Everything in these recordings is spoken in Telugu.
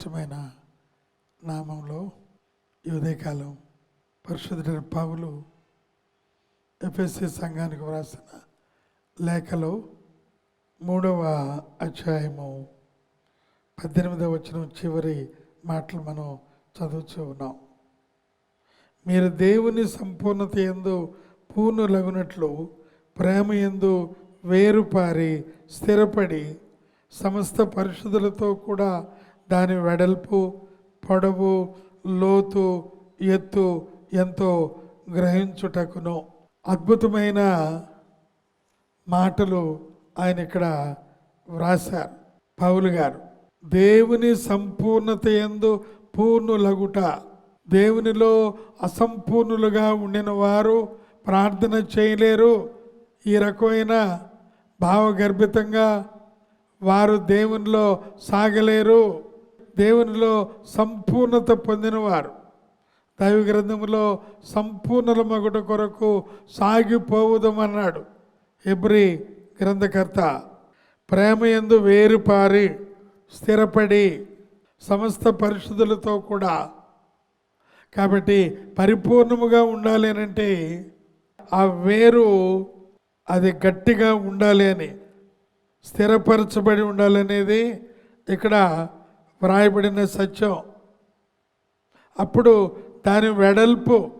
శ్రేష్టమైన నామంలో ఈ ఉదయకాలం పరిశుద్ధుడైన పావులు ఎఫ్ఎస్సి సంఘానికి వ్రాసిన లేఖలో మూడవ అధ్యాయము పద్దెనిమిదవ వచ్చిన చివరి మాటలు మనం చదువుతూ ఉన్నాం. మీరు దేవుని సంపూర్ణత ఎందు పూర్ణులగునట్లు ప్రేమ ఎందు వేరుపారి స్థిరపడి సమస్త పరిశుద్ధులతో కూడా దాని వెడల్పు పొడవు లోతు ఎత్తు ఎంతో గ్రహించుటకును. అద్భుతమైన మాటలు ఆయన ఇక్కడ వ్రాశారు. పౌలు గారు దేవుని సంపూర్ణత ఎందు పూర్ణులగుట దేవునిలో అసంపూర్ణులుగా ఉండిన వారు ప్రార్థన చేయలేరు. ఈ రకమైన భావగర్భితంగా వారు దేవునిలో సాగలేరు. దేవునిలో సంపూర్ణత పొందినవారు. దైవ గ్రంథంలో సంపూర్ణల మగుట కొరకు సాగిపోవుదమన్నాడు ఎబ్రి గ్రంథకర్త. ప్రేమ ఎందు వేరుపారి స్థిరపడి సమస్త పరిశుద్ధులతో కూడా. కాబట్టి పరిపూర్ణముగా ఉండాలి అంటే ఆ వేరు అది గట్టిగా ఉండాలి అని స్థిరపరచబడి ఉండాలనేది ఇక్కడ వ్రాయబడిన సత్యం. అప్పుడు దాని వెడల్పు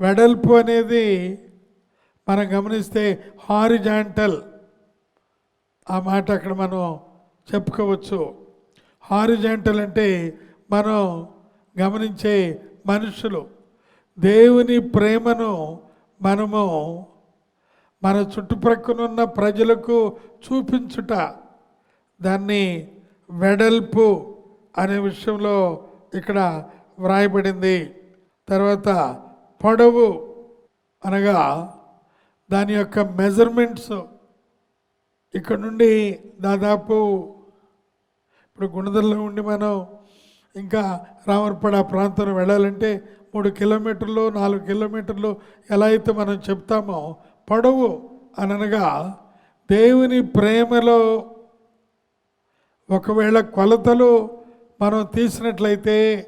వెడల్పు అనేది మనం గమనిస్తే హారిజాంటల్. ఆ మాట అక్కడ మనం చెప్పుకోవచ్చు. హారిజాంటల్ అంటే మనం గమనించే మనుషులు. దేవుని ప్రేమను మనము మన చుట్టుప్రక్కనున్న ప్రజలకు చూపించుట దాన్ని వెడల్పు అనే విషయంలో ఇక్కడ వ్రాయబడింది. తర్వాత పొడవు అనగా దాని యొక్క మెజర్మెంట్స్ ఇక్కడ నుండి దాదాపు ఇప్పుడు గుణదల్లో ఉండి మనం ఇంకా రామర్పడ ప్రాంతం వెళ్ళాలంటే మూడు కిలోమీటర్లు నాలుగు కిలోమీటర్లు ఎలా అయితే మనం చెప్తామో పొడవు అనగా దేవుని ప్రేమలో ఒకవేళ కొలతలు మనం తీసినట్లయితే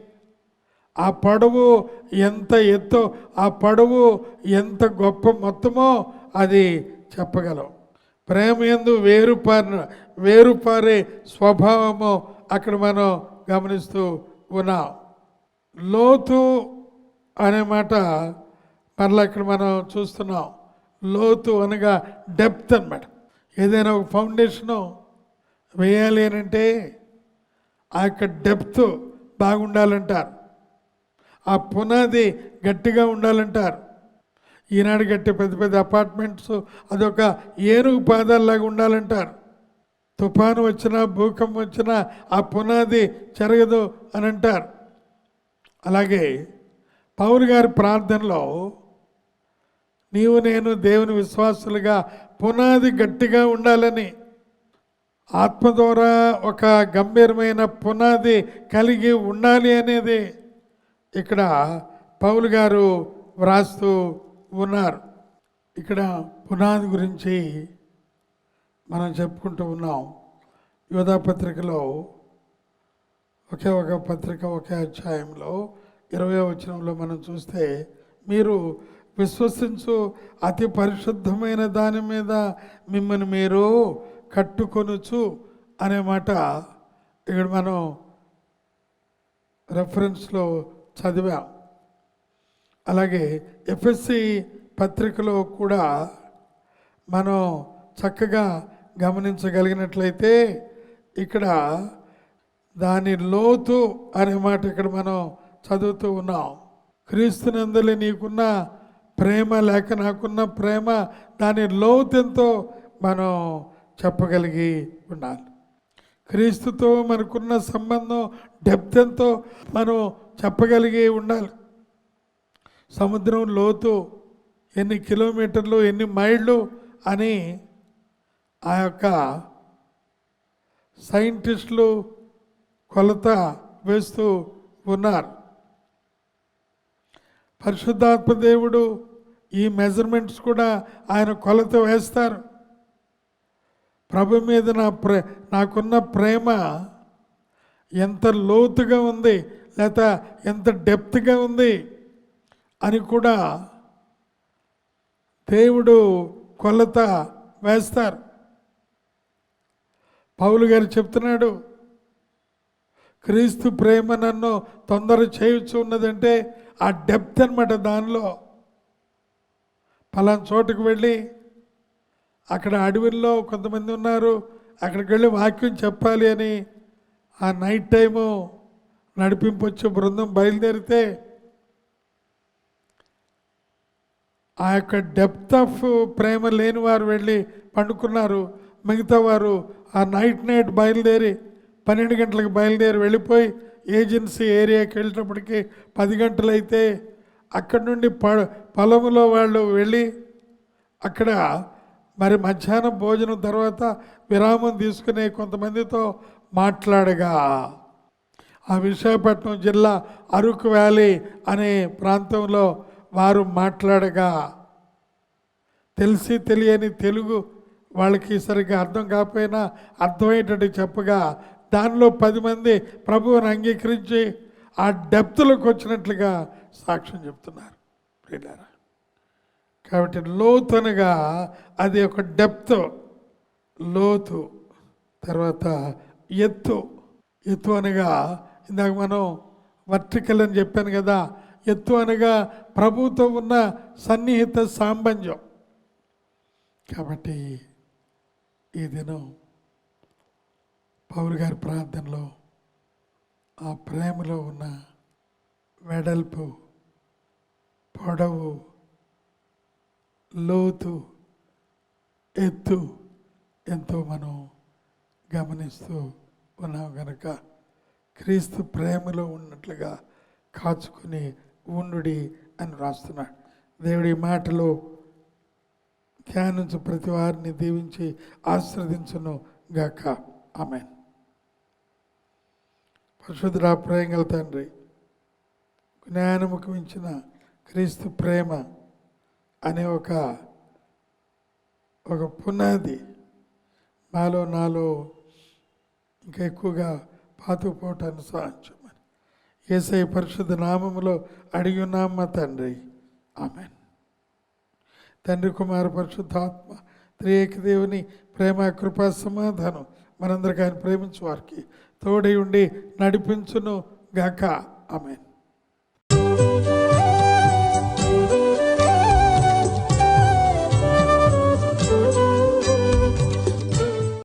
ఆ పడవు ఎంత ఎత్తు ఆ పడవు ఎంత గొప్ప మొత్తమో అది చెప్పగలం. ప్రేమ ఎందు వేరుపారిన వేరుపారే స్వభావము అక్కడ మనం గమనిస్తూ ఉన్నాం. లోతు అనే మాట మరలా ఇక్కడ మనం చూస్తున్నాం. లోతు అనగా డెప్త్ అనమాట ఏదైనా ఒక ఫౌండేషను వేయాలి అని అంటే ఆ యొక్క డెప్త్ బాగుండాలంటారు. ఆ పునాది గట్టిగా ఉండాలంటారు. ఈనాడు కట్టే పెద్ద పెద్ద అపార్ట్మెంట్స్ అదొక ఏనుగు పాదాల్లాగా ఉండాలంటారు. తుఫాను వచ్చినా భూకంపం వచ్చినా ఆ పునాది జరగదు అని అంటారు. అలాగే పౌరు గారి ప్రార్థనలో నీవు నేను దేవుని విశ్వాసులుగా పునాది గట్టిగా ఉండాలని ఆత్మ ద్వారా ఒక గంభీరమైన పునాది కలిగి ఉండాలి అనేది ఇక్కడ పౌలు గారు వ్రాస్తూ ఉన్నారు. ఇక్కడ పునాది గురించి మనం చెప్పుకుంటూ ఉన్నాం. యోధా పత్రికలో ఒకే ఒక పత్రిక ఒకే అధ్యాయంలో ఇరవై వచనంలో మనం చూస్తే మీరు విశ్వసించు అతి పరిశుద్ధమైన దాని మీద మిమ్మల్ని మీరు కట్టుకొనుచు అనే మాట ఇక్కడ మనం రెఫరెన్స్లో చదివాం. అలాగే ఎఫ్ఎస్సి పత్రికలో కూడా మనం చక్కగా గమనించగలిగినట్లయితే ఇక్కడ దాని లోతు అనే మాట ఇక్కడ మనం చదువుతూ ఉన్నాం. క్రీస్తునందలి నీకున్న ప్రేమ లేక నాకున్న ప్రేమ దాని లోతెంతో మనం చెప్పగలిగి ఉండాలి క్రీస్తుతో మనకున్న సంబంధం డెప్త్ ఎంతో మనం చెప్పగలిగి ఉండాలి. సముద్రం లోతు ఎన్ని కిలోమీటర్లు ఎన్ని మైళ్ళు అని ఆ యొక్క సైంటిస్టులు కొలత వేస్తూ ఉన్నారు. పరిశుద్ధాత్మ దేవుడు ఈ మెజర్మెంట్స్ కూడా ఆయన కొలత వేస్తారు. ప్రభు మీద నా ప్రే నాకున్న ప్రేమ ఎంత లోతుగా ఉంది లేక ఎంత డెప్త్గా ఉంది అని కూడా దేవుడు కొలత వేస్తారు. పౌలు గారు చెప్తున్నాడు క్రీస్తు ప్రేమ నన్ను తొందర చేయొచ్చు ఉన్నదంటే ఆ డెప్త్ అనమాట దానిలో. పలానా చోటుకు వెళ్ళి అక్కడ అడవిలో కొంతమంది ఉన్నారు. అక్కడికి వెళ్ళి వాక్యం చెప్పాలి అని ఆ నైట్ టైము నడిపింపు బృందం బయలుదేరితే ఆ యొక్క డెప్త్ ఆఫ్ ప్రేమ లేని వారు వెళ్ళి పండుకున్నారు. మిగతా వారు ఆ నైట్ నైట్ బయలుదేరి పన్నెండు గంటలకు బయలుదేరి వెళ్ళిపోయి ఏజెన్సీ ఏరియాకి వెళ్ళినప్పటికీ పది గంటలైతే అక్కడి నుండి ప పొలంలో వాళ్ళు వెళ్ళి అక్కడ మరి మధ్యాహ్నం భోజనం తర్వాత విరామం తీసుకునే కొంతమందితో మాట్లాడగా. ఆ విశాఖపట్నం జిల్లా అరకు వ్యాలీ అనే ప్రాంతంలో వారు మాట్లాడగా తెలిసి తెలియని తెలుగు వాళ్ళకి సరిగ్గా అర్థం కాకపోయినా అర్థమయ్యేటట్టు చెప్పగా దానిలో పది మంది ప్రభువుని అంగీకరించి ఆ డెప్త్లోకి వచ్చినట్లుగా సాక్ష్యం చెప్తున్నారు. ప్రియులారా కాబట్టి లోతునగా అది ఒక డెప్త్ లోతు తర్వాత ఎత్తు. ఎత్తు అనగా ఇందాక మనం వర్టికల్ అని చెప్పాను కదా ఎత్తు అనగా ప్రభుతో ఉన్న సన్నిహిత సాంబంజం. కాబట్టి ఈ దినం పౌరు గారి ప్రార్థనలో ఆ ప్రేమలో ఉన్న వెడల్పు పొడవు లోతు ఎత్తు ఎంతో మనం గమనిస్తూ ఉన్నాం కనుక క్రీస్తు ప్రేమలో ఉన్నట్లుగా కాచుకుని ఉండుడి అని రాస్తున్నాడు దేవుడి మాటలో ధ్యానించు ప్రతి వారిని దీవించి ఆశ్రదించును గాక. ఆమె పరిశుద్ధుడా ప్రేమ తండ్రి జ్ఞానముకు మించిన క్రీస్తు ప్రేమ అనే ఒక ఒక పునాది మాలో నాలో ఇంకా ఎక్కువగా పాతుకుపోవటాన్ని సాధించమని ఏసై పరిశుద్ధ నామములో అడిగి ఉన్నామ్మ మా తండ్రి. ఆమెన్. తండ్రి కుమార పరిశుద్ధాత్మ త్రియేక దేవుని ప్రేమ కృపా సమాధానం మనందరికీ ఆయన ప్రేమించు వారికి తోడై ఉండి నడిపించును గాక. ఆమెన్.